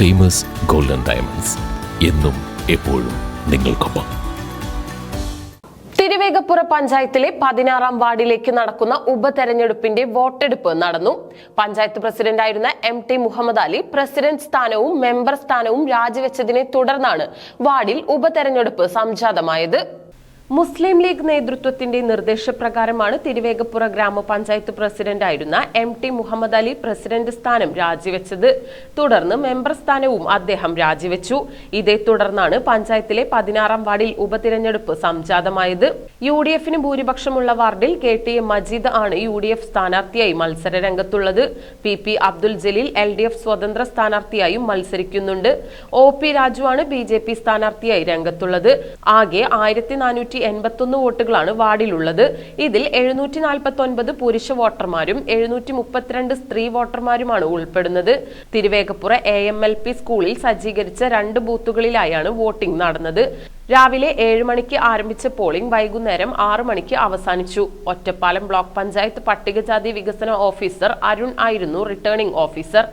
Famous golden diamonds എന്നും എപ്പോഴും നിങ്ങൾക്കൊപ്പം. തിരുവേഗപ്പുറ പഞ്ചായത്തിലെ പതിനാറാം വാർഡിലേക്ക് നടക്കുന്ന ഉപതെരഞ്ഞെടുപ്പിന്റെ വോട്ടെടുപ്പ് നടന്നു. പഞ്ചായത്ത് പ്രസിഡന്റായിരുന്ന M T Muhammad Ali president സ്ഥാനവും മെമ്പർ സ്ഥാനവും രാജിവെച്ചതിനെ തുടർന്നാണ് വാർഡിൽ ഉപതെരഞ്ഞെടുപ്പ് സംജാതമായത്. മുസ്ലിം ലീഗ് നേതൃത്വത്തിന്റെ നിർദ്ദേശപ്രകാരമാണ് തിരുവേഗപ്പുറ ഗ്രാമപഞ്ചായത്ത് പ്രസിഡന്റായിരുന്ന M T Muhammad Ali president സ്ഥാനം രാജിവെച്ചത്. തുടർന്ന് മെമ്പർ സ്ഥാനവും അദ്ദേഹം രാജിവെച്ചു. ഇതേ തുടർന്നാണ് പഞ്ചായത്തിലെ പതിനാറാം വാർഡിൽ ഉപതിരഞ്ഞെടുപ്പ് സംജാതമായത്. യു ഡി എഫിന് ഭൂരിപക്ഷമുള്ള വാർഡിൽ കെ ടി എം മജീദ് ആണ് യു ഡി എഫ് സ്ഥാനാർത്ഥിയായി മത്സര രംഗത്തുള്ളത് P P Abdul Jaleel L D F സ്വതന്ത്ര സ്ഥാനാർത്ഥിയായും മത്സരിക്കുന്നുണ്ട്. ഒ പി രാജു ആണ് ബി ജെ പി സ്ഥാനാർത്ഥിയായി രംഗത്തുള്ളത്. ആകെ ആയിരത്തി നാനൂറ്റി എൺപത്തൊന്ന് വോട്ടുകളാണ് വാർഡിലുള്ളത്. ഇതിൽ എഴുന്നൂറ്റി നാൽപ്പത്തി ഒൻപത് പുരുഷ വോട്ടർമാരും എഴുന്നൂറ്റി മുപ്പത്തിരണ്ട് സ്ത്രീ വോട്ടർമാരുമാണ് ഉൾപ്പെടുന്നത്. Thiruvegappura A M L P സ്കൂളിൽ സജ്ജീകരിച്ച രണ്ട് ബൂത്തുകളിലായാണ് വോട്ടിംഗ് നടന്നത്. രാവിലെ ഏഴ് മണിക്ക് ആരംഭിച്ച പോളിംഗ് വൈകുന്നേരം ആറു മണിക്ക് അവസാനിച്ചു. ഒറ്റപ്പാലം ബ്ലോക്ക് പഞ്ചായത്ത് പട്ടികജാതി വികസന ഓഫീസർ അരുൺ ആയിരുന്നു റിട്ടേണിംഗ് ഓഫീസർ.